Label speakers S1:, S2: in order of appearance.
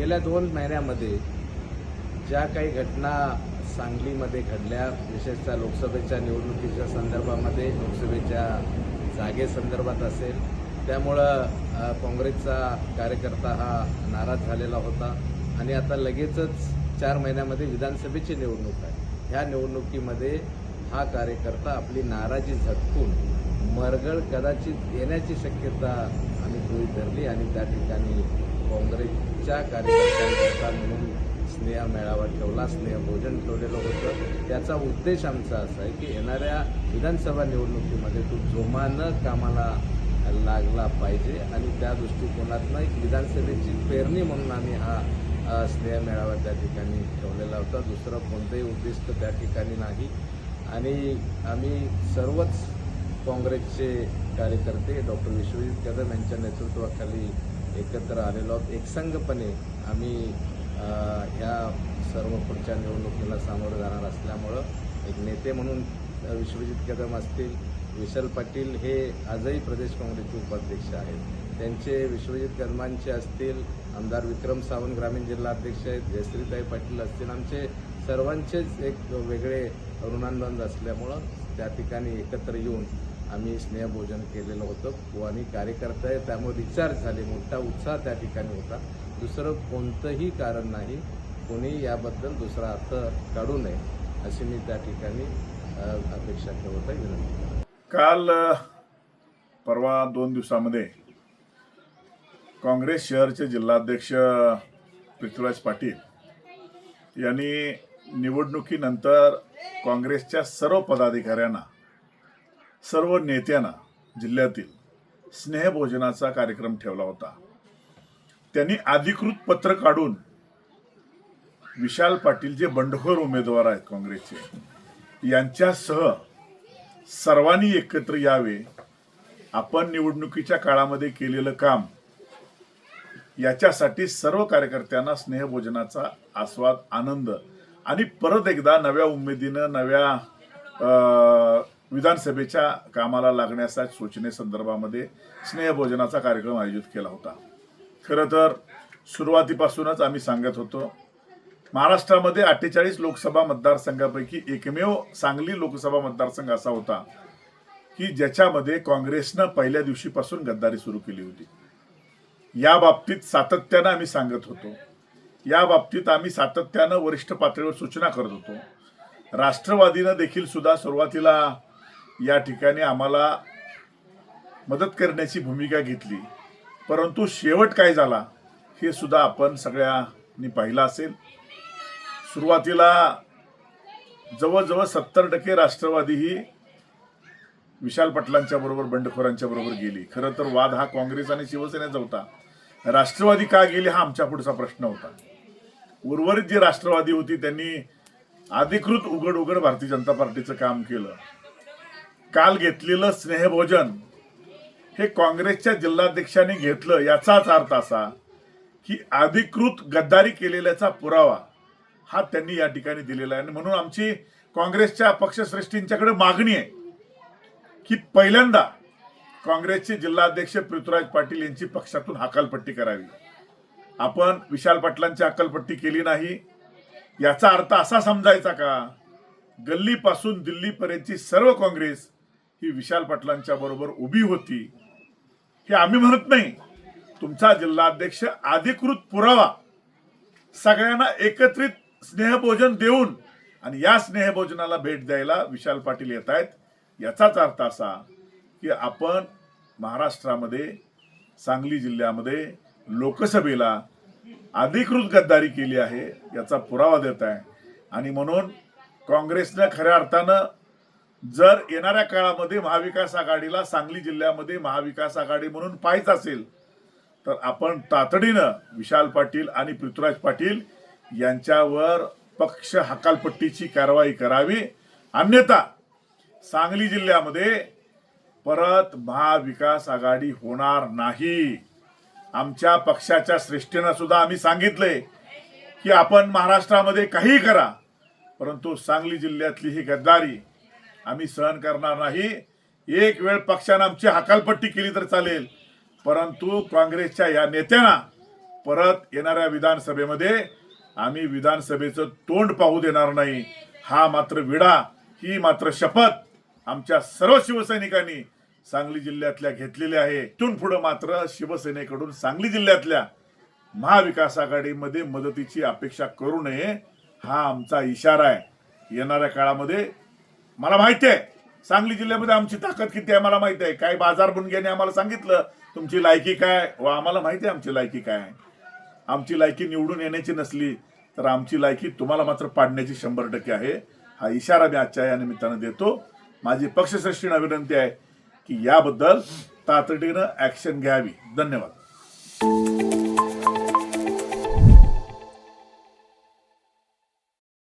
S1: गेल्या दोन महिन्यामध्ये ज्या काही घटना सांगलीमध्ये घडल्या विशेषतः लोकसभेच्या निवडणुकीच्या संदर्भामध्ये लोकसभेच्या जागेसंदर्भात असेल त्यामुळं काँग्रेसचा कार्यकर्ता हा नाराज झालेला होता. आणि आता लगेचच चार महिन्यामध्ये विधानसभेची निवडणूक आहे. ह्या निवडणुकीमध्ये हा कार्यकर्ता आपली नाराजी झटकून मरगळ कदाचित येण्याची शक्यता आम्ही गृहीत धरली आणि त्या ठिकाणी काँग्रेस आमच्या कार्यकर्त्यांकरता म्हणून स्नेह मेळावा ठेवला स्नेह भोजन ठेवलेलं होतं. त्याचा उद्देश आमचा असा आहे की येणाऱ्या विधानसभा निवडणुकीमध्ये तो जोमानं कामाला लागला पाहिजे आणि त्या दृष्टिकोनातनं एक विधानसभेची पेरणी म्हणून आम्ही हा स्नेह मेळावा त्या ठिकाणी ठेवलेला होता. दुसरं कोणतंही उद्दिष्ट त्या ठिकाणी नाही. आणि आम्ही सर्वच काँग्रेसचे कार्यकर्ते डॉक्टर विश्वजित कदम यांच्या नेतृत्वाखाली एकत्र आलेलो आहोत. एकसंघपणे आम्ही ह्या सर्व पुढच्या निवडणुकीला सामोरं जाणार असल्यामुळं एक नेते म्हणून विश्वजित कदम असतील विशाल पाटील हे आजही प्रदेश काँग्रेसचे उपाध्यक्ष आहेत. त्यांचे विश्वजित कदमांचे असतील आमदार विक्रम सावंत ग्रामीण जिल्हा अध्यक्ष आहेत जयश्रीताई पाटील असतील आमचे सर्वांचेच एक वेगळे ऋणानुबंध असल्यामुळं त्या ठिकाणी एकत्र येऊन आम्ही स्नेहभोजन केलेलं होतं. आणि कार्यकर्ते आहे, त्यामुळे रिचार्ज झाले. मोठा उत्साह त्या ठिकाणी होता. दुसरं कोणतंही कारण नाही. कोणी याबद्दल दुसरा अर्थ काढू नये अशी मी त्या ठिकाणी अपेक्षा ठेवत आहे विनंती
S2: काल परवा दोन दिवसामध्ये काँग्रेस शहरचे जिल्हाध्यक्ष पृथ्वीराज पाटील यांनी निवडणुकीनंतर काँग्रेसच्या सर्व पदाधिकाऱ्यांना सर्व नेत्यांना जिल्ह्यातील स्नेहभोजनाचा कार्यक्रम ठेवला होता. त्यांनी अधिकृत पत्र काढून विशाल पाटील जे बंडखोर उमेदवार आहेत काँग्रेसचे यांच्यासह सर्वांनी एकत्र यावे आपण निवडणुकीच्या काळामध्ये केलेलं काम याच्यासाठी सर्व कार्यकर्त्यांना स्नेहभोजनाचा आस्वाद आनंद आणि परत एकदा नव्या उमेदीनं नव्या विधानसभेच्या कामाला लागण्याच्या सूचनेसंदर्भामध्ये स्नेहभोजनाचा कार्यक्रम आयोजित केला होता. खरं तर सुरुवातीपासूनच आम्ही सांगत होतो महाराष्ट्रामध्ये अठ्ठेचाळीस लोकसभा मतदारसंघापैकी एकमेव सांगली लोकसभा मतदारसंघ असा होता की ज्याच्यामध्ये काँग्रेसनं पहिल्या दिवशीपासून गद्दारी सुरू केली होती. या बाबतीत सातत्यानं आम्ही सांगत होतो. या बाबतीत आम्ही सातत्यानं वरिष्ठ पातळीवर सूचना करत होतो. राष्ट्रवादीनं देखील सुद्धा सुरुवातीला या ठिकाणी आम्हाला मदत करण्याची भूमिका घेतली. परंतु शेवट काय झाला हे सुद्धा आपण सगळ्यांनी पाहिलं असेल. सुरुवातीला जवळजवळ सत्तर टक्के राष्ट्रवादी ही विशाल पाटलांच्या बरोबर बंडखोरांच्या बरोबर गेली. खरं तर वाद हा काँग्रेस आणि शिवसेनेचा होता. राष्ट्रवादी का गेली हा आमच्या पुढचा प्रश्न होता. उर्वरित जी राष्ट्रवादी होती त्यांनी अधिकृत उघड उघड भारतीय जनता पार्टीचं काम केलं. काल घेतलेलं स्नेहभोजन हे काँग्रेसच्या जिल्हाध्यक्षांनी घेतलं याचाच अर्थ असा की अधिकृत गद्दारी केलेल्याचा पुरावा हा त्यांनी या ठिकाणी दिलेला आहे. आणि म्हणून आमची काँग्रेसच्या पक्षश्रेष्ठींच्याकडे मागणी आहे की पहिल्यांदा काँग्रेसचे जिल्हाध्यक्ष पृथ्वीराज पाटील यांची पक्षातून हकालपट्टी करावी. आपण विशाल पाटलांची हकालपट्टी केली नाही. याचा अर्थ असा समजायचा का? गल्लीपासून दिल्लीपर्यंतची सर्व काँग्रेस ही विशाल पाटलांच्या बरोबर उभी होती हे आम्ही म्हणत नाही. तुमचा जिल्हाध्यक्ष अधिकृत पुरावा सगळ्यांना एकत्रित स्नेहभोजन देऊन आणि या स्नेहभोजनाला भेट द्यायला विशाल पाटील येत आहेत याचाच अर्थ असा की आपण महाराष्ट्रामध्ये सांगली जिल्ह्यामध्ये लोकसभेला अधिकृत गद्दारी केली आहे याचा पुरावा देत आहे. आणि म्हणून काँग्रेसनं खऱ्या अर्थानं जर येणाऱ्या काळामध्ये महाविकास आघाडीला सांगली जिल्ह्यामध्ये महाविकास आघाडी म्हणून पाहायचं असेल तर आपण तातडीनं विशाल पाटील आणि पृथ्वीराज पाटील यांच्यावर पक्ष हकालपट्टीची कारवाई करावी. अन्यथा सांगली जिल्ह्यामध्ये परत महाविकास आघाडी होणार नाही. आमच्या पक्षाच्या श्रेष्ठीनं सुद्धा आम्ही सांगितले की आपण महाराष्ट्रामध्ये काही करा परंतु सांगली जिल्ह्यातली ही गद्दारी आम्ही सहन करणार नाही. एक वेळ पक्षानं आमची हकालपट्टी केली तर चालेल. परंतु काँग्रेसच्या या नेत्यांना परत येणाऱ्या विधानसभेमध्ये आम्ही विधानसभेचं तोंड पाहू देणार नाही. हा मात्र विडा ही मात्र शपथ आमच्या सर्व शिवसैनिकांनी सांगली जिल्ह्यातल्या घेतलेल्या आहे. इथून पुढे मात्र शिवसेनेकडून सांगली जिल्ह्यातल्या महाविकास आघाडीमध्ये मदतीची अपेक्षा करू नये हा आमचा इशारा आहे. येणाऱ्या काळामध्ये मला माहिती आहे. सांगली जिल्ह्यामध्ये आमची ताकद किती आहे मला माहिती आहे. काही बाजार बुनग्याने आम्हाला सांगितलं तुमची लायकी काय व आम्हाला माहिती आहे आमची लायकी काय आहे. आमची लायकी निवडून येण्याची नसली तर आमची लायकी तुम्हाला मात्र पाडण्याची शंभर टक्के आहे. हा इशारा मी आजच्या या निमित्तानं देतो. माझी पक्षश्रेष्ठीनं विनंती आहे की याबद्दल तातडीनं ऍक्शन घ्यावी. धन्यवाद.